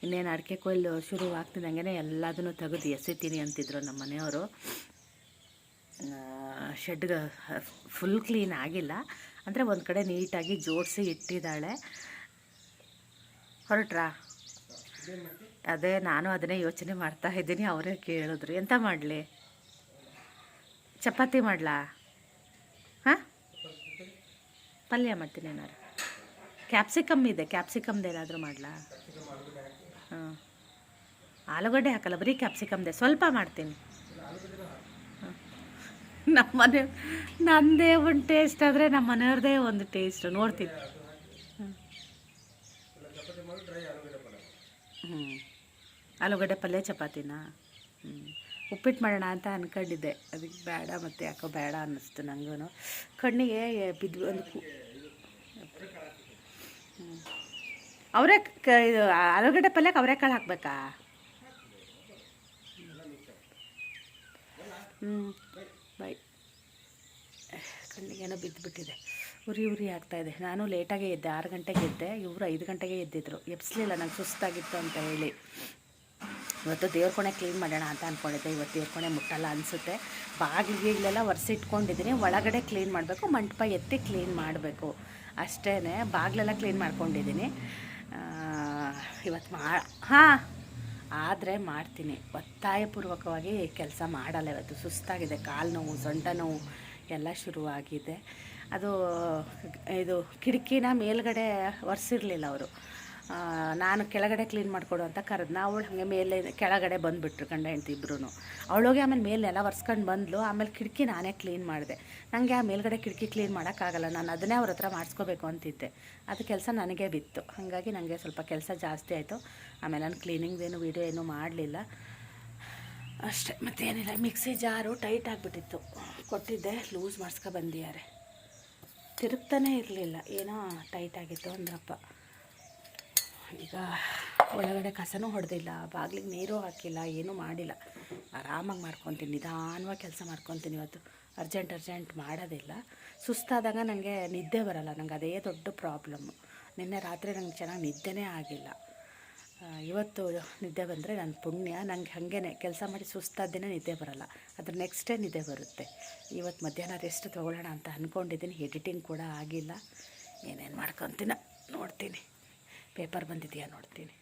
ಇನ್ನೇನು ಅಡಿಕೆ ಕೊಯ್ಲು ಶುರು ಆಗ್ತಿದ್ದಂಗೆ ಎಲ್ಲದನ್ನು ತೆಗೆದು ಎಸಿತೀನಿ ಅಂತಿದ್ರು ನಮ್ಮ ಮನೆಯವರು. ಶೆಡ್ಗೆ ಫುಲ್ ಕ್ಲೀನ್ ಆಗಿಲ್ಲ. ಅಂದರೆ ಒಂದು ಕಡೆ ನೀಟಾಗಿ ಜೋಡಿಸಿ ಇಟ್ಟಿದ್ದಾಳೆ. ಹೊರಟ್ರಾ? ಅದೇ ನಾನು ಅದನ್ನೇ ಯೋಚನೆ ಮಾಡ್ತಾ ಇದ್ದೀನಿ, ಅವರೇ ಕೇಳಿದ್ರು. ಎಂತ ಮಾಡಲಿ? ಚಪಾತಿ ಮಾಡಲಾ? ಹಾಂ? ಪಲ್ಯ ಮಾಡ್ತೀನಿ ಏನಾರು ಕ್ಯಾಪ್ಸಿಕಮ್ ಇದೆ, ಕ್ಯಾಪ್ಸಿಕಮ್ದು ಏನಾದರೂ ಮಾಡಲಾ? ಹಾಂ. ಆಲೂಗಡ್ಡೆ ಹಾಕಲ್ಲ, ಬರೀ ಕ್ಯಾಪ್ಸಿಕಮ್ದೆ. ಸ್ವಲ್ಪ ಮಾಡ್ತೀನಿ. ನಮ್ಮ ಮನೆ ಒಂದು ಟೇಸ್ಟ್ ಆದರೆ ನಮ್ಮ ಮನೆಯವ್ರದೇ ಒಂದು ಟೇಸ್ಟು ನೋಡ್ತೀನಿ. ಹ್ಞೂ ಆಲೂಗಡ್ಡೆ ಪಲ್ಯ ಚಪಾತಿನಾ? ಹ್ಞೂ ಉಪ್ಪಿಟ್ಟು ಮಾಡೋಣ ಅಂತ ಅಂದ್ಕೊಂಡಿದ್ದೆ ಅದಕ್ಕೆ ಬೇಡ ಮತ್ತು ಯಾಕೋ ಬೇಡ ಅನ್ನಿಸ್ತು ನನಗೂ ಕಣ್ಣಿಗೆ ಬಿದ್ದು ಒಂದು ಹ್ಞೂ ಅವರೇ ಕ ಇದು, ಆಲೂಗಡ್ಡೆ ಪಲ್ಯಕ್ಕೆ ಅವರೆಕಾಳು ಹಾಕ್ಬೇಕಾ? ಹ್ಞೂ ಬೈ. ಕಣ್ಣಿಗೇನೋ ಬಿದ್ದುಬಿಟ್ಟಿದೆ. ಉರಿ ಉರಿ ಆಗ್ತಾಯಿದೆ ನಾನು ಲೇಟಾಗೆ ಎದ್ದೆ, ಆರು ಗಂಟೆಗೆ ಎದ್ದೆ, ಇವರು ಐದು ಗಂಟೆಗೆ ಎದ್ದಿದ್ರು. ಎಬ್ಸ್ಲಿಲ್ಲ, ನಂಗೆ ಸುಸ್ತಾಗಿತ್ತು ಅಂತ ಹೇಳಿ. ಇವತ್ತು ದೇವ್ರ ಕೋಣೆ ಕ್ಲೀನ್ ಮಾಡೋಣ ಅಂತ ಅಂದ್ಕೊಂಡಿದ್ದೆ ಇವತ್ತು ದೇವ್ರ ಕೋಣೆ ಮುಟ್ಟಲ್ಲ ಅನಿಸುತ್ತೆ. ಬಾಗಿಲಿಗೆಲ್ಲ ಒರೆಸಿಟ್ಕೊಂಡಿದ್ದೀನಿ ಒಳಗಡೆ ಕ್ಲೀನ್ ಮಾಡಬೇಕು, ಮಂಟಪ ಎತ್ತಿ ಕ್ಲೀನ್ ಮಾಡಬೇಕು. ಅಷ್ಟೇ ಬಾಗಿಲೆಲ್ಲ ಕ್ಲೀನ್ ಮಾಡ್ಕೊಂಡಿದ್ದೀನಿ. ಇವತ್ತು ಮಾ, ಹಾಂ. ಆದರೆ ಮಾಡ್ತೀನಿ. ಒತ್ತಾಯಪೂರ್ವಕವಾಗಿ ಕೆಲಸ ಮಾಡಲ್ಲ ಇವತ್ತು. ಸುಸ್ತಾಗಿದೆ. ಕಾಲು ನೋವು, ಸೊಂಟ ನೋವು ಎಲ್ಲ ಶುರುವಾಗಿದೆ. ಅದು ಇದು ಕಿಟಕಿನ ಮೇಲ್ಗಡೆ ಒರೆಸಿರಲಿಲ್ಲ ಅವರು. ನಾನು ಕೆಳಗಡೆ ಕ್ಲೀನ್ ಮಾಡಿಕೊಡು ಅಂತ ಕರೆದ್ನ ಅವಳು ಹಾಗೆ ಮೇಲೆ ಕೆಳಗಡೆ ಬಂದುಬಿಟ್ರು ಗಂಡ ಹೆಂಡ್ತಿ ಇಬ್ಬರೂ ಅವಳೋಗಿ ಆಮೇಲೆ ಮೇಲೆ ನೆಲ ಒರೆಸ್ಕೊಂಡು ಬಂದ್ಲು. ಆಮೇಲೆ ಕಿಟಕಿ ನಾನೇ ಕ್ಲೀನ್ ಮಾಡಿದೆ. ನನಗೆ ಆ ಮೇಲ್ಗಡೆ ಕಿಟಕಿ ಕ್ಲೀನ್ ಮಾಡೋಕ್ಕಾಗಲ್ಲ ನಾನು ಅದನ್ನೇ ಅವ್ರ ಹತ್ರ ಮಾಡಿಸ್ಕೋಬೇಕು ಅಂತಿದ್ದೆ. ಅದು ಕೆಲಸ ನನಗೆ ಬಿತ್ತು. ಹಾಗಾಗಿ ನನಗೆ ಸ್ವಲ್ಪ ಕೆಲಸ ಜಾಸ್ತಿ ಆಯಿತು. ಆಮೇಲೆ ನಾನು ಕ್ಲೀನಿಂಗ್ದೇನು ವೀಡಿಯೋ ಏನೂ ಮಾಡಲಿಲ್ಲ. ಅಷ್ಟೇ. ಮತ್ತೇನಿಲ್ಲ. ಮಿಕ್ಸಿ ಜಾರು ಟೈಟ್ ಆಗಿಬಿಟ್ಟಿತ್ತು. ಕೊಟ್ಟಿದ್ದೆ. ಲೂಸ್ ಮಾಡಿಸ್ಕೊ ಬಂದಿದ್ದಾರೆ. ತಿರುಗ್ತಾನೇ ಇರಲಿಲ್ಲ. ಏನೋ ಟೈಟ್ ಆಗಿತ್ತು ಅಂದ್ರಪ್ಪ. ಈಗ ಒಳಗಡೆ ಕಸನೂ ಹೊಡೆದಿಲ್ಲ, ಬಾಗಿಲಿಗೆ ನೀರು ಹಾಕಿಲ್ಲ, ಏನೂ ಮಾಡಿಲ್ಲ. ಆರಾಮಾಗಿ ಮಾಡ್ಕೊತೀನಿ, ನಿಧಾನವಾಗಿ ಕೆಲಸ ಮಾಡ್ಕೊತೀನಿ ಇವತ್ತು. ಅರ್ಜೆಂಟ್ ಅರ್ಜೆಂಟ್ ಮಾಡೋದಿಲ್ಲ. ಸುಸ್ತಾದಾಗ ನನಗೆ ನಿದ್ದೆ ಬರಲ್ಲ, ನಂಗೆ ಅದೇ ದೊಡ್ಡ ಪ್ರಾಬ್ಲಮ್ಮು ನಿನ್ನೆ ರಾತ್ರಿ ನಂಗೆ ಚೆನ್ನಾಗಿ ನಿದ್ದೆನೇ ಆಗಿಲ್ಲ. ಇವತ್ತು ನಿದ್ದೆ ಬಂದರೆ ನನ್ನ ಪುಣ್ಯ, ನಂಗೆ ಹಾಗೇ ಕೆಲಸ ಮಾಡಿ ಸುಸ್ತಾದ್ದೇನೆ ನಿದ್ದೆ ಬರಲ್ಲ. ಅದ್ರ ನೆಕ್ಸ್ಟ್ ಡೇ ನಿದ್ದೆ ಬರುತ್ತೆ. ಇವತ್ತು ಮಧ್ಯಾಹ್ನ ರೆಸ್ಟ್ ತೊಗೊಳ್ಳೋಣ ಅಂತ ಅಂದ್ಕೊಂಡಿದ್ದೀನಿ ಎಡಿಟಿಂಗ್ ಕೂಡ ಆಗಿಲ್ಲ. ಏನೇನು ಮಾಡ್ಕೊತೀನ ನೋಡ್ತೀನಿ. ಪೇಪರ್ ಬಂದಿದೆಯಾ ನೋಡ್ತೀನಿ.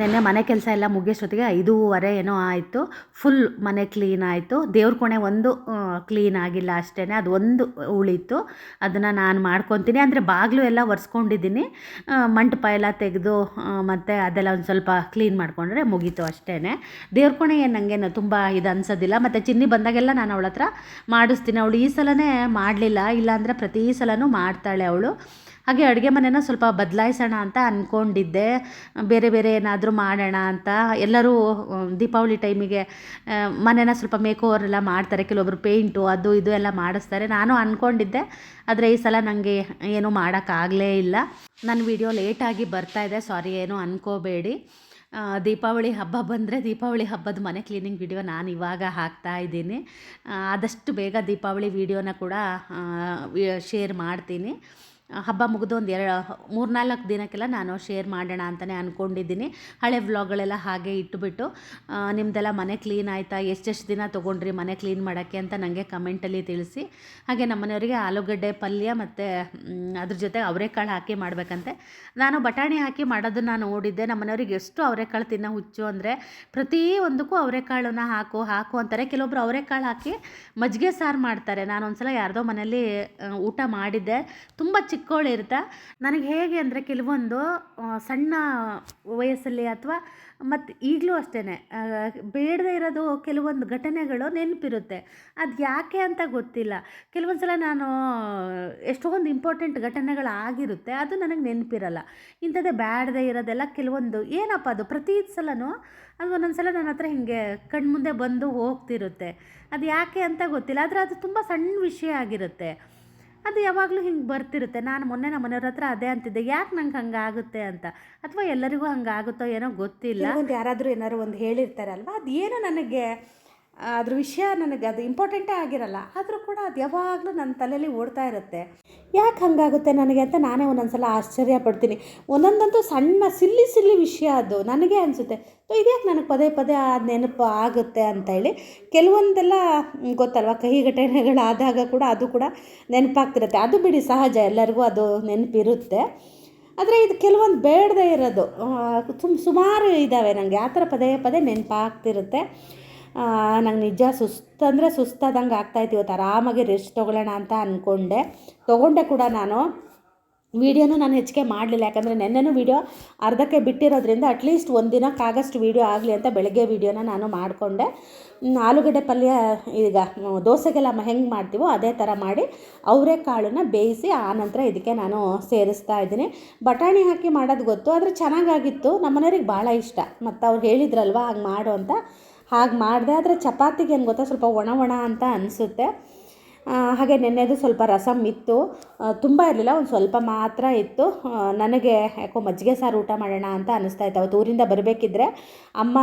ನೆನ್ನೆ ಮನೆ ಕೆಲಸ ಎಲ್ಲ ಮುಗಿಯೋಷ್ಟೊತ್ತಿಗೆ ಐದೂವರೆ ಏನೋ ಆಯಿತು. ಫುಲ್ ಮನೆ ಕ್ಲೀನ್ ಆಯಿತು. ದೇವ್ರ ಕೋಣೆ ಒಂದು ಕ್ಲೀನ್ ಆಗಿಲ್ಲ ಅಷ್ಟೇ ಅದು ಒಂದು ಉಳಿತು. ಅದನ್ನು ನಾನು ಮಾಡ್ಕೊತೀನಿ. ಅಂದರೆ ಬಾಗಿಲು ಎಲ್ಲ ಒರೆಸ್ಕೊಂಡಿದ್ದೀನಿ. ಮಂಟಪ ಎಲ್ಲ ತೆಗೆದು ಮತ್ತು ಅದೆಲ್ಲ ಒಂದು ಸ್ವಲ್ಪ ಕ್ಲೀನ್ ಮಾಡಿಕೊಂಡ್ರೆ ಮುಗೀತು ಅಷ್ಟೇ ದೇವ್ರ ಕೋಣೆ ಏನು ನನಗೇನು ತುಂಬ ಇದು ಅನ್ಸೋದಿಲ್ಲ. ಮತ್ತು ಚಿನ್ನಿ ಬಂದಾಗೆಲ್ಲ ನಾನು ಅವಳ ಹತ್ರ ಮಾಡಿಸ್ತೀನಿ. ಅವಳು ಈ ಸಲನೇ ಮಾಡಲಿಲ್ಲ. ಇಲ್ಲಾಂದರೆ ಪ್ರತಿ ಸಲನೂ ಮಾಡ್ತಾಳೆ ಅವಳು. ಹಾಗೆ ಅಡುಗೆ ಮನೆನ ಸ್ವಲ್ಪ ಬದಲಾಯಿಸೋಣ ಅಂತ ಅಂದ್ಕೊಂಡಿದ್ದೆ ಬೇರೆ ಬೇರೆ ಏನಾದರೂ ಮಾಡೋಣ ಅಂತ. ಎಲ್ಲರೂ ದೀಪಾವಳಿ ಟೈಮಿಗೆ ಮನೆನ ಸ್ವಲ್ಪ ಮೇಕ್ ಓವರ್ ಎಲ್ಲ ಮಾಡ್ತಾರೆ. ಕೆಲವೊಬ್ರು ಪೇಂಟು, ಅದು ಇದು ಎಲ್ಲ ಮಾಡಿಸ್ತಾರೆ. ನಾನು ಅಂದ್ಕೊಂಡಿದ್ದೆ ಆದರೆ ಈ ಸಲ ನನಗೆ ಏನೂ ಮಾಡೋಕ್ಕಾಗಲೇ ಇಲ್ಲ. ನನ್ನ ವಿಡಿಯೋ ಲೇಟಾಗಿ ಬರ್ತಾ ಇದೆ. ಸಾರಿ, ಏನು ಅನ್ಕೋಬೇಡಿ. ದೀಪಾವಳಿ ಹಬ್ಬ ಬಂದರೆ ದೀಪಾವಳಿ ಹಬ್ಬದ ಮನೆ ಕ್ಲೀನಿಂಗ್ ವಿಡಿಯೋ ನಾನು ಇವಾಗ ಹಾಕ್ತಾ ಇದ್ದೀನಿ. ಆದಷ್ಟು ಬೇಗ ದೀಪಾವಳಿ ವಿಡಿಯೋನ ಕೂಡ ಶೇರ್ ಮಾಡ್ತೀನಿ. ಹಬ್ಬ ಮುಗಿದು ಒಂದು ಎರಡು, ಮೂರ್ನಾಲ್ಕು ದಿನಕ್ಕೆಲ್ಲ ನಾನು ಶೇರ್ ಮಾಡೋಣ ಅಂತಲೇ ಅಂದ್ಕೊಂಡಿದ್ದೀನಿ ಹಳೆ ವ್ಲಾಗ್ಗಳೆಲ್ಲ ಹಾಗೆ ಇಟ್ಟುಬಿಟ್ಟು ನಿಮ್ಮದೆಲ್ಲ ಮನೆ ಕ್ಲೀನ್ ಆಯಿತಾ? ಎಷ್ಟೆಷ್ಟು ದಿನ ತೊಗೊಂಡ್ರಿ ಮನೆ ಕ್ಲೀನ್ ಮಾಡೋಕ್ಕೆ ಅಂತ ನನಗೆ ಕಮೆಂಟಲ್ಲಿ ತಿಳಿಸಿ. ಹಾಗೆ ನಮ್ಮ ಮನೆಯವರಿಗೆ ಆಲೂಗಡ್ಡೆ, ಪಲ್ಯ ಮತ್ತು ಅದ್ರ ಜೊತೆ ಅವರೆಕಾಳು ಹಾಕಿ ಮಾಡಬೇಕಂತೆ. ನಾನು ಬಟಾಣಿ ಹಾಕಿ ಮಾಡೋದನ್ನು ನೋಡಿದ್ದೆ. ನಮ್ಮ ಮನೆಯವ್ರಿಗೆ ಎಷ್ಟು ಅವರೆಕಾಳು ತಿನ್ನೋ ಹುಚ್ಚು ಅಂದರೆ, ಪ್ರತಿ ಒಂದಕ್ಕೂ ಅವರೆಕಾಳನ್ನ ಹಾಕು ಹಾಕು ಅಂತಾರೆ. ಕೆಲವೊಬ್ರು ಅವರೆಕಾಳು ಹಾಕಿ ಮಜ್ಜಿಗೆ ಸಾರು ಮಾಡ್ತಾರೆ. ನಾನು ಒಂದ್ಸಲ ಯಾರ್ದೋ ಮನೇಲಿ ಊಟ ಮಾಡಿದ್ದೆ. ತುಂಬ ಚಿಕ್ಕವಳಿರ್ತ ನನಗೆ ಹೇಗೆ ಅಂದರೆ ಕೆಲವೊಂದು ಸಣ್ಣ ವಯಸ್ಸಲ್ಲಿ ಅಥವಾ ಮತ್ತು ಈಗಲೂ ಅಷ್ಟೇ ಬೇಡದೇ ಇರೋದು ಕೆಲವೊಂದು ಘಟನೆಗಳು ನೆನಪಿರುತ್ತೆ. ಅದು ಯಾಕೆ ಅಂತ ಗೊತ್ತಿಲ್ಲ. ಕೆಲವೊಂದು ಸಲ ನಾನು, ಎಷ್ಟೊಂದು ಇಂಪಾರ್ಟೆಂಟ್ ಘಟನೆಗಳು ಆಗಿರುತ್ತೆ ಅದು ನನಗೆ ನೆನಪಿರಲ್ಲ. ಇಂಥದ್ದೇ ಬ್ಯಾಡದೇ ಇರೋದೆಲ್ಲ ಕೆಲವೊಂದು, ಏನಪ್ಪ ಅದು ಪ್ರತಿ ಸಲನೂ? ಅದು ಒಂದೊಂದು ಸಲ ನನ್ನ ಹತ್ರ ಹಿಂಗೆ ಕಣ್ಮುಂದೆ ಬಂದು ಹೋಗ್ತಿರುತ್ತೆ. ಅದು ಯಾಕೆ ಅಂತ ಗೊತ್ತಿಲ್ಲ. ಆದರೆ ಅದು ತುಂಬ ಸಣ್ಣ ವಿಷಯ ಆಗಿರುತ್ತೆ. ಅದು ಯಾವಾಗಲೂ ಹಿಂಗೆ ಬರ್ತಿರುತ್ತೆ. ನಾನು ಮೊನ್ನೆ ನಮ್ಮ ಮನೆಯವ್ರ ಹತ್ರ ಅದೇ ಅಂತಿದ್ದೆ, ಯಾಕೆ ನಂಗೆ ಹಂಗೆ ಆಗುತ್ತೆ ಅಂತ? ಅಥವಾ ಎಲ್ಲರಿಗೂ ಹಂಗೆ ಆಗುತ್ತೋ ಏನೋ ಗೊತ್ತಿಲ್ಲ. ಒಂದು ಯಾರಾದರೂ ಏನಾದ್ರು ಒಂದು ಹೇಳಿರ್ತಾರಲ್ವ? ಅದು ಏನು ನನಗೆ ಅದ್ರ ವಿಷಯ ನನಗೆ ಅದು ಇಂಪಾರ್ಟೆಂಟೇ ಆಗಿರಲ್ಲ, ಆದರೂ ಕೂಡ ಅದು ಯಾವಾಗಲೂ ನನ್ನ ತಲೆಯಲ್ಲಿ ಓಡ್ತಾ ಇರುತ್ತೆ. ಯಾಕೆ ಹಂಗಾಗುತ್ತೆ ನನಗೆ ಅಂತ ನಾನೇ ಒಂದೊಂದು ಸಲ ಆಶ್ಚರ್ಯ ಪಡ್ತೀನಿ. ಒಂದೊಂದಂತೂ ಸಣ್ಣ ಸಿಲ್ಲಿ ಸಿಲ್ಲಿ ವಿಷಯ ಅದು, ನನಗೆ ಅನಿಸುತ್ತೆ ಸೊ ಇದ್ಯಾಕೆ ನನಗೆ ಪದೇ ಪದೇ ಆ ನೆನಪು ಆಗುತ್ತೆ? ಅಂತ ಹೇಳಿ, ಕೆಲವೊಂದೆಲ್ಲ ಗೊತ್ತಲ್ವ, ಕಹಿ ಘಟನೆಗಳಾದಾಗ ಕೂಡ ಅದು ಕೂಡ ನೆನಪಾಗ್ತಿರುತ್ತೆ. ಅದು ಬಿಡಿ ಸಹಜ, ಎಲ್ಲರಿಗೂ ಅದು ನೆನಪಿರುತ್ತೆ. ಆದರೆ ಇದು ಕೆಲವೊಂದು ಬೇಡದೇ ಇರೋದು. ಸುಮ್, ಸುಮಾರು ಇದ್ದಾವೆ ನನಗೆ ಆ ಥರ ಪದೇ ಪದೇ ನೆನಪಾಗ್ತಿರುತ್ತೆ. ನಂಗೆ ನಿಜ ಸುಸ್ತಂದರೆ ಸುಸ್ತಾದಂಗೆ ಆಗ್ತಾಯಿತ್ತು ಇವತ್ತು. ಆರಾಮಾಗಿ ರೆಸ್ಟ್ ತೊಗೊಳ್ಳೋಣ ಅಂತ ಅಂದ್ಕೊಂಡೆ ತೊಗೊಂಡೆ ಕೂಡ ನಾನು. ವೀಡಿಯೋನೂ ನಾನು ಹೆಚ್ಚಿಗೆ ಮಾಡಲಿಲ್ಲ. ಯಾಕಂದರೆ ನೆನ್ನೆನೂ ವೀಡಿಯೋ ಅರ್ಧಕ್ಕೆ ಬಿಟ್ಟಿರೋದ್ರಿಂದ ಅಟ್ಲೀಸ್ಟ್ ಒಂದು ದಿನಕ್ಕಾಗಷ್ಟು ವೀಡಿಯೋ ಆಗಲಿ ಅಂತ ಬೆಳಗ್ಗೆ ವೀಡಿಯೋನ ನಾನು ಮಾಡಿಕೊಂಡೆ. ಆಲೂಗಡ್ಡೆ ಪಲ್ಯ ಈಗ ದೋಸೆಗೆಲ್ಲ ಹೆಂಗೆ ಮಾಡ್ತೀವೋ ಅದೇ ಥರ ಮಾಡಿ ಅವರೆಕಾಳನ್ನ ಬೇಯಿಸಿ ಆನಂತರ ಇದಕ್ಕೆ ನಾನು ಸೇರಿಸ್ತಾ ಇದ್ದೀನಿ. ಬಟಾಣಿ ಹಾಕಿ ಮಾಡೋದು ಗೊತ್ತು, ಆದರೆ ಚೆನ್ನಾಗಾಗಿತ್ತು. ನಮ್ಮ ಮನೆಯವ್ರಿಗೆ ಭಾಳ ಇಷ್ಟ. ಮತ್ತು ಅವ್ರು ಹೇಳಿದ್ರಲ್ವ, ಹಂಗೆ ಮಾಡು ಅಂತ. ಹಾಗೆ ಮಾಡಿದೆ ಆದರೆ ಚಪಾತಿಗೆ ಏನು ಗೊತ್ತಾ? ಸ್ವಲ್ಪ ಒಣ ಒಣ ಅಂತ ಅನಿಸುತ್ತೆ. ಹಾಗೆ ನೆನ್ನೆದು ಸ್ವಲ್ಪ ರಸಮ್ ಇತ್ತು. ತುಂಬ ಇರಲಿಲ್ಲ, ಒಂದು ಸ್ವಲ್ಪ ಮಾತ್ರ ಇತ್ತು. ನನಗೆ ಯಾಕೋ ಮಜ್ಜಿಗೆ ಸಾರು ಊಟ ಮಾಡೋಣ ಅಂತ ಅನಿಸ್ತಾ ಇತ್ತು. ಅವತ್ತು ಊರಿಂದ ಬರಬೇಕಿದ್ರೆ ಅಮ್ಮ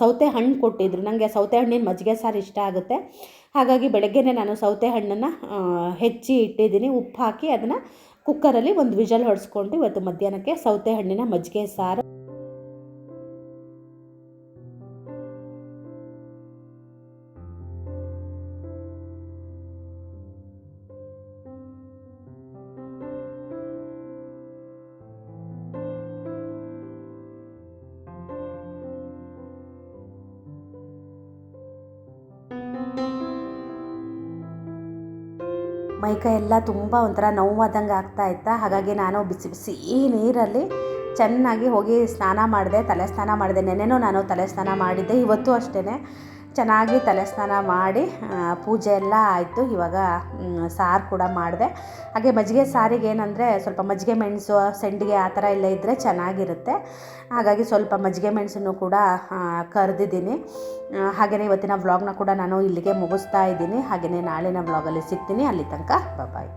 ಸೌತೆ ಹಣ್ಣು ಕೊಟ್ಟಿದ್ರು. ನನಗೆ ಸೌತೆ ಹಣ್ಣಿನ ಮಜ್ಜಿಗೆ ಸಾರು ಇಷ್ಟ ಆಗುತ್ತೆ. ಹಾಗಾಗಿ ಬೆಳಗ್ಗೆನೇ ನಾನು ಸೌತೆ ಹಣ್ಣನ್ನು ಹೆಚ್ಚಿ ಇಟ್ಟಿದ್ದೀನಿ. ಉಪ್ಪು ಹಾಕಿ ಅದನ್ನು ಕುಕ್ಕರಲ್ಲಿ ಒಂದು ವಿಜಲ್ ಹೊಡೆಸ್ಕೊಂಡು ಇವತ್ತು ಮಧ್ಯಾಹ್ನಕ್ಕೆ ಸೌತೆ ಹಣ್ಣಿನ ಮಜ್ಜಿಗೆ ಸಾರು. ಮೈಕೈ ಎಲ್ಲ ತುಂಬ ಒಂಥರ ನೋವಾದಂಗೆ ಆಗ್ತಾ ಇತ್ತಾ. ಹಾಗಾಗಿ ನಾನು ಬಿಸಿ ಬಿಸಿ ನೀರಲ್ಲಿ ಚೆನ್ನಾಗಿ ಹೋಗಿ ಸ್ನಾನ ಮಾಡಿದೆ, ತಲೆ ಸ್ನಾನ ಮಾಡಿದೆ. ನೆನೆನೂ ನಾನು ತಲೆ ಸ್ನಾನ ಮಾಡಿದ್ದೆ, ಇವತ್ತು ಅಷ್ಟೇ ಚೆನ್ನಾಗಿ ತಲೆ ಸ್ನಾನ ಮಾಡಿ ಪೂಜೆ ಎಲ್ಲ ಆಯಿತು. ಇವಾಗ ಸಾರು ಕೂಡ ಮಾಡಿದೆ. ಹಾಗೆ ಮಜ್ಜಿಗೆ ಸಾರಿಗೆ ಏನಂದರೆ ಸ್ವಲ್ಪ ಮಜ್ಜಿಗೆ ಮೆಣಸು, ಸೆಂಡಿಗೆ ಆ ಥರ ಎಲ್ಲ ಇದ್ದರೆ ಚೆನ್ನಾಗಿರುತ್ತೆ. ಹಾಗಾಗಿ ಸ್ವಲ್ಪ ಮಜ್ಜಿಗೆ ಮೆಣಸನ್ನು ಕೂಡ ಕರೆದಿದ್ದೀನಿ. ಹಾಗೆಯೇ ಇವತ್ತಿನ ವ್ಲಾಗ್ನ ಕೂಡ ನಾನು ಇಲ್ಲಿಗೆ ಮುಗಿಸ್ತಾ ಇದ್ದೀನಿ. ಹಾಗೆಯೇ ನಾಳಿನ ವ್ಲಾಗಲ್ಲಿ ಸಿಗ್ತೀನಿ. ಅಲ್ಲಿ ತನಕ ಬಾಯ್